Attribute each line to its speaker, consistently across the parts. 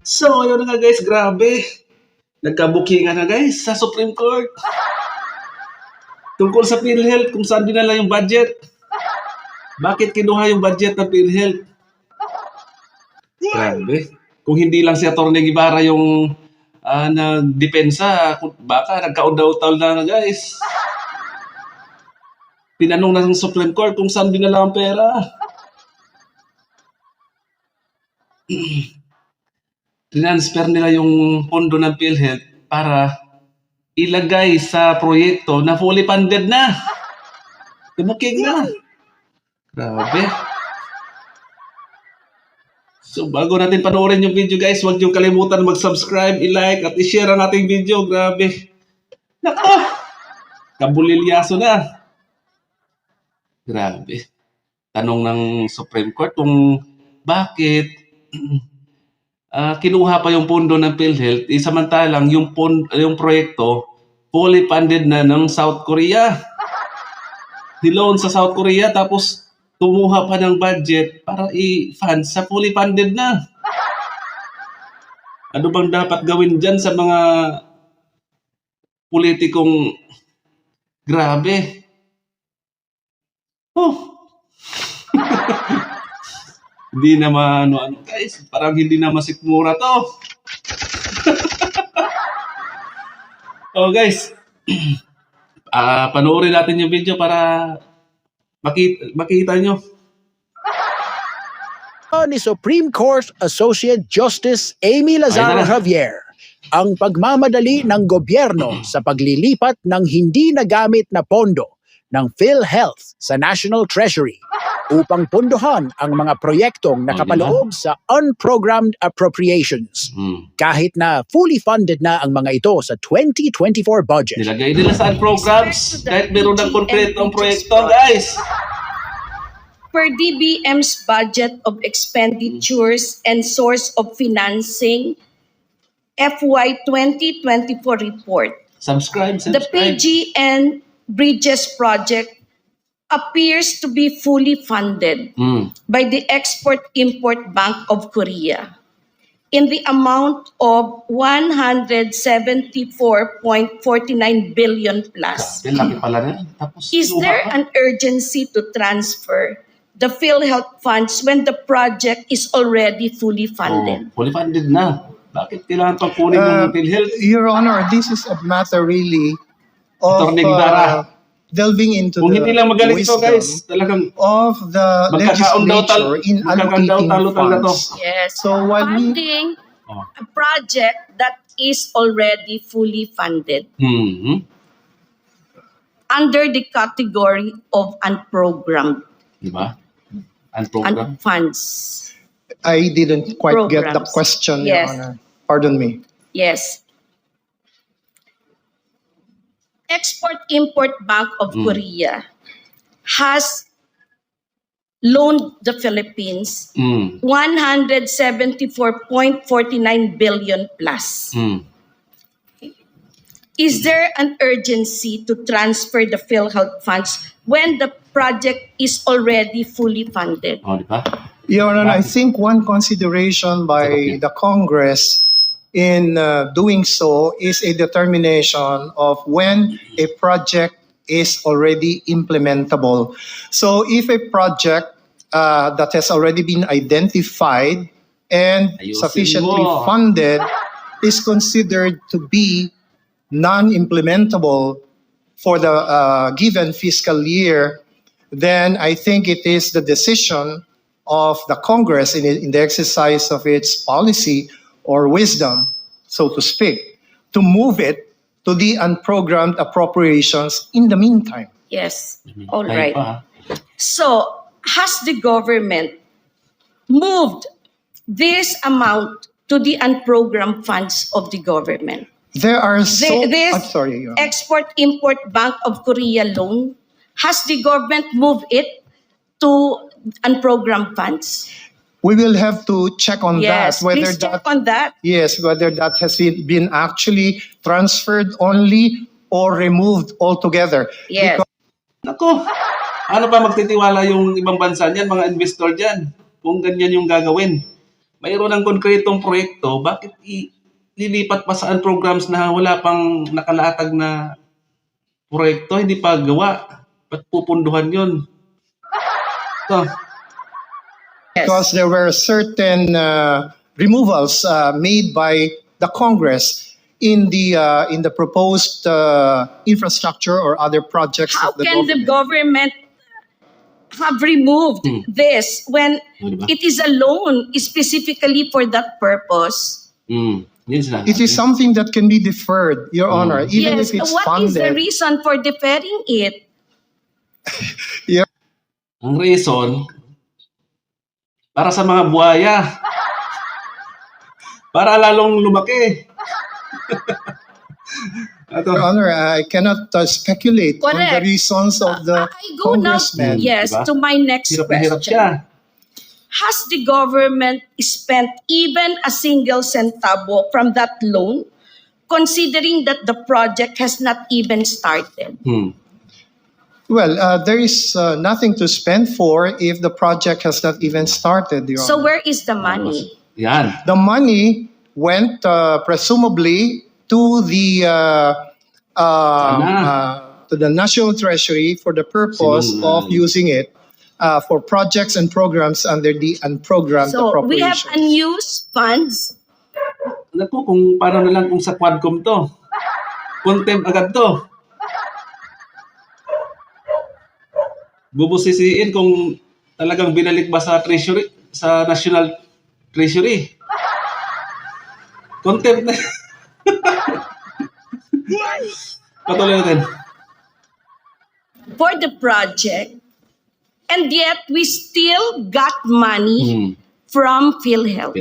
Speaker 1: So, ayun na nga guys, grabe. Nagkabukingan na guys sa Supreme Court. Tungkol sa PhilHealth, kung saan dinala yung budget. Bakit kinuha yung budget ng PhilHealth? Grabe. Kung hindi lang si Atty. Guevara yung ah, nagdepensa, baka nagkaundaw-taw na na guys. Tinanong na ng Supreme Court kung saan dinala ang pera. Transfer nila yung pondo ng PhilHealth para ilagay sa proyekto na fully funded na. Tumuking na. Grabe. So bago natin panoorin yung video guys, huwag niyong kalimutan mag-subscribe, i-like at i-share ang ating video. Grabe. Nako! Kabulilyaso na. Grabe. Tanong ng Supreme Court kung bakit ah, kinuha pa yung pondo ng PhilHealth, eh, samantalang yung, pon, yung proyekto fully funded na ng South Korea. Niloan sa South Korea tapos tumuha pa ng budget para i-fund sa fully funded na. Ano bang dapat gawin dyan sa mga politikong grabe? Oh. Hindi na maano ano guys, parang hindi na masikmura to. oh guys, ah panoorin natin yung video para makita, makita nyo.
Speaker 2: ni Supreme Court Associate Justice Amy Lazaro. Javier ang pagmamadali ng gobyerno sa paglilipat ng hindi nagamit na pondo ng PhilHealth sa National Treasury upang pundohan ang mga proyektong nakapaloob sa unprogrammed appropriations
Speaker 1: Hmm.
Speaker 2: kahit na fully funded na ang mga ito sa 2024 budget.
Speaker 1: Nilagay nila sa programs kahit meron ng konkretong proyekto guys.
Speaker 3: per DBM's budget of expenditures and source of financing FY 2024 report.
Speaker 1: Subscribe,
Speaker 3: The
Speaker 1: subscribe.
Speaker 3: PGN Bridges project appears to be fully funded
Speaker 1: Hmm.
Speaker 3: by the Export-Import Bank of Korea in the amount of 174.49 billion plus. Is there an urgency to transfer the PhilHealth funds when the project is already fully funded?
Speaker 1: Oh, fully funded na. Bakit kailangan pang kunin
Speaker 4: Uh,
Speaker 1: ng PhilHealth?
Speaker 4: Your Honor, this is a matter really of
Speaker 1: Attorney Guevara.
Speaker 4: uh, delving into
Speaker 1: Kung
Speaker 4: the
Speaker 1: hindi lang magaling ito
Speaker 4: wisdom
Speaker 1: guys, talagang
Speaker 4: of the legislature in allocating
Speaker 1: to.
Speaker 4: funds.
Speaker 3: Yes.
Speaker 4: So while we
Speaker 3: funding
Speaker 1: Oh.
Speaker 3: a project that is already fully funded
Speaker 1: Hmm.
Speaker 3: under the category of unprogrammed
Speaker 1: Di ba? Ang program.
Speaker 3: un- funds.
Speaker 4: I didn't quite get the
Speaker 3: Programs.
Speaker 4: question,
Speaker 3: Yes.
Speaker 4: Your Honor. Pardon me.
Speaker 3: Yes. Export-Import Bank of
Speaker 1: Mm.
Speaker 3: Korea has loaned the Philippines
Speaker 1: Hmm.
Speaker 3: 174.49 billion plus.
Speaker 1: Hmm.
Speaker 3: Is there an urgency to transfer the PhilHealth funds when the project is already fully funded?
Speaker 1: Oh, di ba?
Speaker 4: Your Honor, I think one consideration by
Speaker 1: Okay.
Speaker 4: the Congress in uh, doing so is a determination of when a project is already implementable. So if a project uh, that has already been identified and sufficiently funded is considered to be non-implementable for the uh, given fiscal year, then I think it is the decision of the Congress in, in the exercise of its policy or wisdom, so to speak, to move it to the unprogrammed appropriations in the meantime.
Speaker 3: Yes. Mm-hmm. All
Speaker 1: Tayo
Speaker 3: right. So, has the government moved this amount to the unprogrammed funds of the government?
Speaker 4: There are so.
Speaker 3: The- this
Speaker 4: I'm sorry. Your Honor.
Speaker 3: Export-Import Bank of Korea loan, has the government moved it to unprogrammed funds?
Speaker 4: We will have to check on
Speaker 3: Yes,
Speaker 4: that whether
Speaker 3: please check
Speaker 4: that
Speaker 3: on that.
Speaker 4: yes whether that has been, been actually transferred only or removed altogether.
Speaker 3: Yes.
Speaker 1: Nako, ano ba magtitiwala yung ibang bansa niyan, mga investor diyan? kung ganyan yung gagawin. Mayroon ng konkretong proyekto, bakit i- lilipat pa saan programs na wala pang nakalatag na proyekto, hindi pa gawa? Ba't pupunduhan yun? So,
Speaker 3: Yes.
Speaker 4: because there were certain uh, removals uh, made by the Congress in the uh, in the proposed uh, infrastructure or other projects
Speaker 3: How
Speaker 4: of the
Speaker 3: can the
Speaker 4: government.
Speaker 3: government have removed
Speaker 1: Hmm.
Speaker 3: this when
Speaker 1: o,
Speaker 3: it is a loan specifically for that purpose?
Speaker 1: Mm, yun sila.
Speaker 4: It is something that can be deferred, Your
Speaker 1: Mm.
Speaker 4: Honor, even
Speaker 3: yes,
Speaker 4: if it's
Speaker 3: what is the reason for deferring it? yeah.
Speaker 1: Ang reason, para sa mga buhaya. Para lalong lumaki.
Speaker 4: Your Honor, I cannot uh, speculate on the
Speaker 3: Correct.
Speaker 4: reasons of the
Speaker 3: I go now,
Speaker 4: congressman.
Speaker 3: yes,
Speaker 1: Diba?
Speaker 3: to my next
Speaker 1: Hirap hirap
Speaker 3: question.
Speaker 1: siya.
Speaker 3: Has the government spent even a single centavo from that loan, considering that the project has not even started?
Speaker 1: Hmm.
Speaker 4: Well, uh, there is uh, nothing to spend for if the project has not even started, Your
Speaker 3: So
Speaker 4: Honor.
Speaker 3: where is the money?
Speaker 1: Yan.
Speaker 4: The money went uh, presumably to the uh, uh, uh, to the National Treasury for the purpose
Speaker 1: Sinong-
Speaker 4: of using it uh, for projects and programs under the unprogrammed
Speaker 3: So we have
Speaker 4: appropriations.
Speaker 3: unused funds.
Speaker 1: Naku, kung paano na lang kung sa Quadcom to. Contempt agad to. Bubusisiin kung talagang binalik ba sa treasury, sa national treasury. Contempt na. Patuloy natin.
Speaker 3: for the project, and yet we still got money
Speaker 1: Hmm.
Speaker 3: from PhilHealth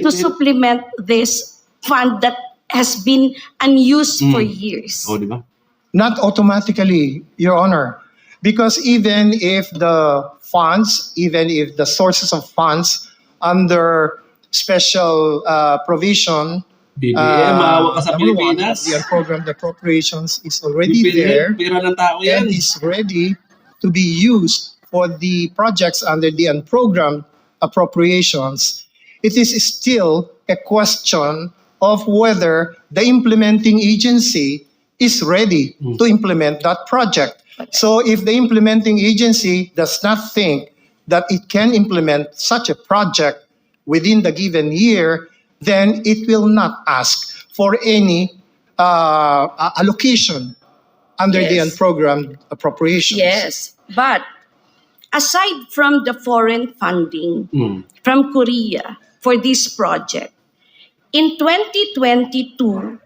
Speaker 3: to supplement this fund that has been unused for
Speaker 1: Mm.
Speaker 3: years.
Speaker 1: Oh, di ba?
Speaker 4: Not automatically, Your Honor, because even if the funds, even if the sources of funds under special uh, provision,
Speaker 1: BBM,
Speaker 4: uh,
Speaker 1: maawa ka sa
Speaker 4: one,
Speaker 1: Pilipinas.
Speaker 4: the appropriations is already
Speaker 1: Pira-
Speaker 4: there
Speaker 1: Pira ng tao yan.
Speaker 4: and is ready to be used for the projects under the unprogrammed appropriations, it is still a question of whether the implementing agency is ready
Speaker 1: Hmm.
Speaker 4: to implement that project. So if the implementing agency does not think that it can implement such a project within the given year, then it will not ask for any uh, allocation under the unprogrammed appropriations.
Speaker 3: Yes, but aside from the foreign funding
Speaker 1: Hmm.
Speaker 3: from Korea for this project, in 2022,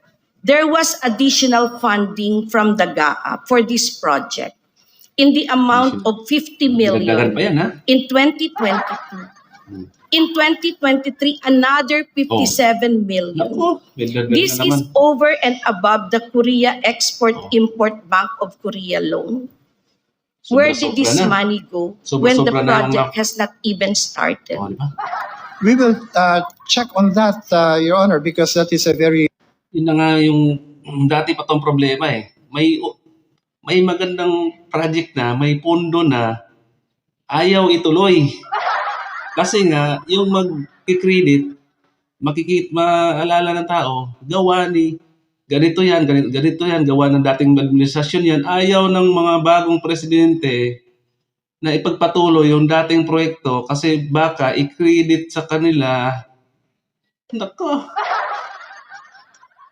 Speaker 3: there was additional funding from the GAA for this project in the amount of 50
Speaker 1: Dagdagan
Speaker 3: million
Speaker 1: pa yan,
Speaker 3: in 2022. In 2023, another 57 million.
Speaker 1: Ako, may dagdag
Speaker 3: This
Speaker 1: na
Speaker 3: is
Speaker 1: naman.
Speaker 3: over and above the Korea Export-Import Bank of Korea loan. Where did this
Speaker 1: na.
Speaker 3: money go
Speaker 1: Sobra-sobra
Speaker 3: when the project
Speaker 1: na-
Speaker 3: has not even started?
Speaker 1: Oh.
Speaker 4: We will uh, check on that, uh, Your Honor, because that is a very
Speaker 1: Yun na nga yung dati pa tong problema eh. May may magandang project na, may pondo na ayaw ituloy. Kasi nga, yung mag-credit, makikit, maalala ng tao, gawa ni ganito yan, ganito, ganito yan, gawa ng dating administrasyon yan. Ayaw ng mga bagong presidente na ipagpatuloy yung dating proyekto kasi baka i-credit sa kanila. Nako.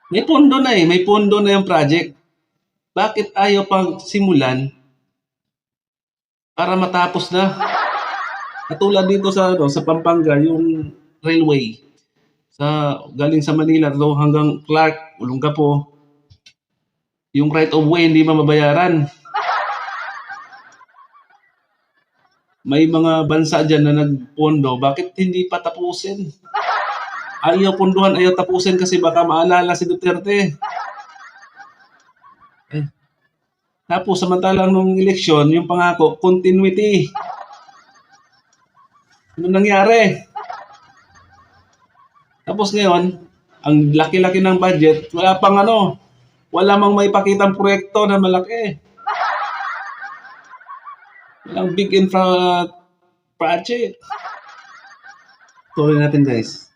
Speaker 1: May pondo na eh, may pondo na yung project. Bakit ayaw pang simulan para matapos na? Katulad dito sa ano, sa Pampanga, yung railway sa galing sa Manila to hanggang Clark, Olongapo. Yung right of way hindi mamabayaran. May mga bansa dyan na nagpondo, bakit hindi pa tapusin? Ayaw punduhan, ayaw tapusin kasi baka maalala si Duterte. Eh. Tapos samantalang nung eleksyon, yung pangako, continuity. Ano nangyari? Tapos ngayon, ang laki-laki ng budget, wala pang ano, wala mang may pakitang proyekto na malaki. Walang big infra project. Tuloy natin guys.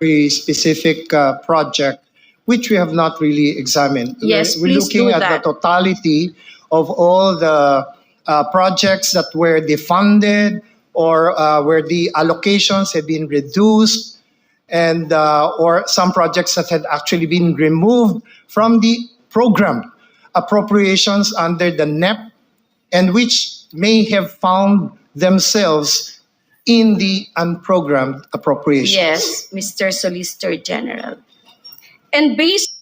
Speaker 4: Very specific uh, project which we have not really examined.
Speaker 3: Yes,
Speaker 4: we're, we're looking at
Speaker 3: that.
Speaker 4: the totality of all the uh, projects that were defunded or uh, where the allocations have been reduced and uh, or some projects that had actually been removed from the program appropriations under the NEP and which may have found themselves in the unprogrammed appropriations.
Speaker 3: Yes, Mr. Solicitor General. And based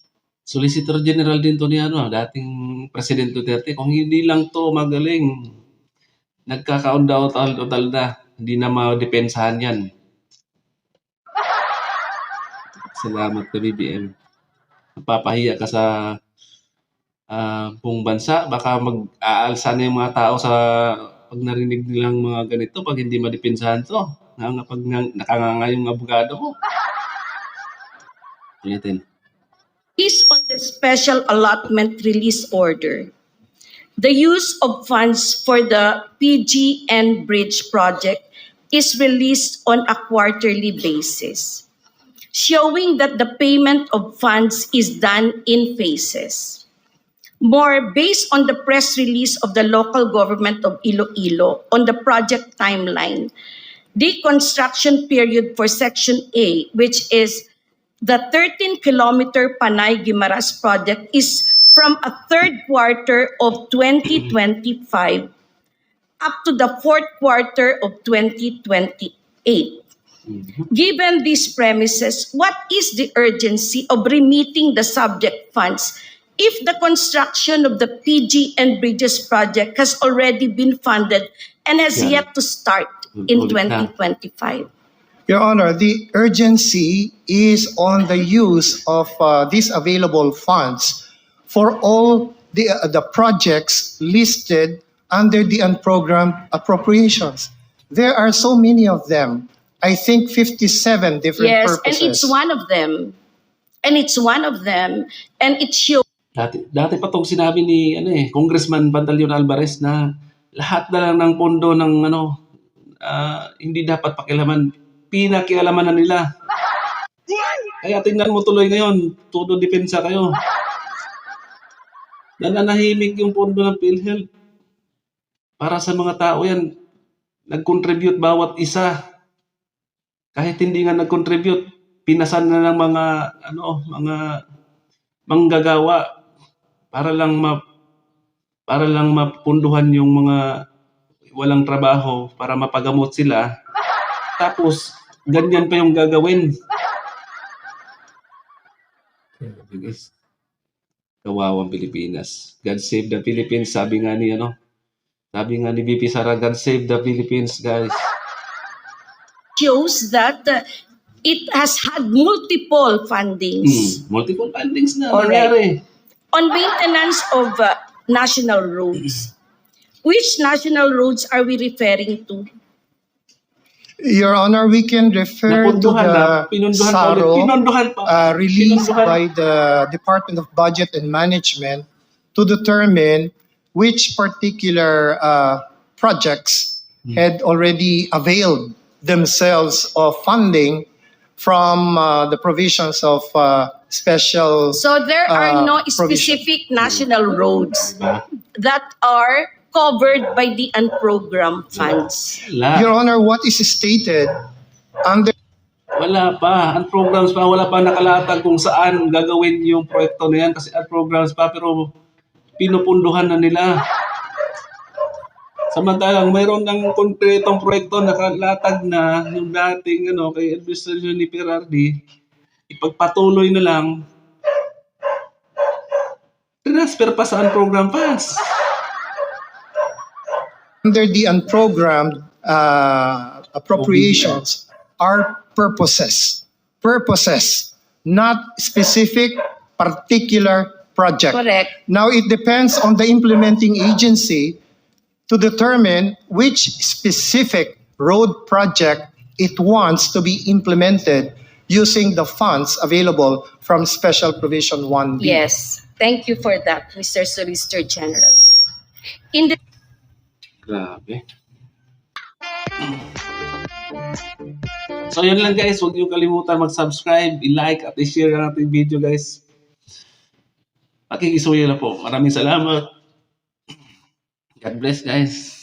Speaker 1: Solicitor General din to ni ano, dating President Duterte. Kung hindi lang to magaling, nagkakaundaw-tal na, hindi na madepensahan yan. Salamat ka, BBM. Napapahiya ka sa ah, buong bansa. Baka mag-aalsa na yung mga tao sa pag narinig nilang mga ganito, pag hindi madepensahan to. Nga, pag nakanganga yung abogado mo. Ulitin.
Speaker 3: Based on the special allotment release order, the use of funds for the PGN Bridge project is released on a quarterly basis, showing that the payment of funds is done in phases. More, based on the press release of the local government of Iloilo on the project timeline, the construction period for Section A, which is the 13 kilometer Panay Guimaras project is from a third quarter of 2025 up to the fourth quarter of 2028. Given these premises, what is the urgency of remitting the subject funds if the construction of the PG and Bridges project has already been funded and has
Speaker 1: Yeah.
Speaker 3: yet to start in 2025?
Speaker 4: Your Honor, the urgency is on the use of uh, these available funds for all the, uh, the projects listed under the unprogrammed appropriations. There are so many of them. I think 57 different
Speaker 3: Yes,
Speaker 4: purposes.
Speaker 3: and it's one of them. And it's one of them. And it shows
Speaker 1: Dati, dati pa tong sinabi ni ano eh, Congressman Pantaleon Alvarez na lahat na lang ng pondo ng ano ah, hindi dapat pakialaman, pinakialaman na nila. Kaya tingnan mo tuloy ngayon, todo depensa kayo. Nananahimik yung pondo ng PhilHealth. Para sa mga tao yan, nag-contribute bawat isa. Kahit hindi nga nag-contribute, pinasan na ng mga ano, mga manggagawa para lang ma para lang mapunduhan yung mga walang trabaho para mapagamot sila. Tapos ganyan pa yung gagawin. Guys, kawawang Pilipinas. God save the Philippines. Sabi nga ni ano, sabi nga ni VP Sara, God save the Philippines, guys.
Speaker 3: shows that uh, it has had multiple fundings
Speaker 1: Hmm, multiple fundings na
Speaker 3: Alright.
Speaker 1: nangyari.
Speaker 3: On maintenance of uh, national roads. Which national roads are we referring to?
Speaker 4: Your Honor, we can refer to
Speaker 1: Napunduhan na,
Speaker 4: the
Speaker 1: pinunduhan pa ulit.
Speaker 4: SARO
Speaker 1: Pinunduhan pa.
Speaker 4: uh, released
Speaker 1: Pinunduhan.
Speaker 4: by the Department of Budget and Management to determine which particular uh, projects had already availed themselves of funding from uh, the provisions of uh, special.
Speaker 3: So there are
Speaker 4: Uh,
Speaker 3: no
Speaker 4: provision.
Speaker 3: specific national roads
Speaker 1: Diba?
Speaker 3: that are covered by the unprogrammed funds.
Speaker 1: Wala.
Speaker 4: Your Honor, what is stated under
Speaker 1: Wala pa. Ang programs pa, wala pa nakalatag kung saan gagawin yung proyekto na yan kasi ang programs pa pero pinupunduhan na nila. Samantalang mayroon ng konkretong proyekto nakalatag na yung dating ano, kay administration ni Pirardi, ipagpatuloy na lang transfer pa sa program funds.
Speaker 4: under the unprogrammed uh, appropriations are purposes. Purposes, not specific particular project.
Speaker 3: Correct.
Speaker 4: Now it depends on the implementing agency to determine which specific road project it wants to be implemented using the funds available from Special Provision 1B.
Speaker 3: Yes. Thank you for that, Mr. Solicitor General. In the
Speaker 1: Grabe. So yun lang guys, huwag niyo kalimutan mag-subscribe, i-like at i-share ang ating video guys. Pakikisuyo na po. Maraming salamat. God bless guys.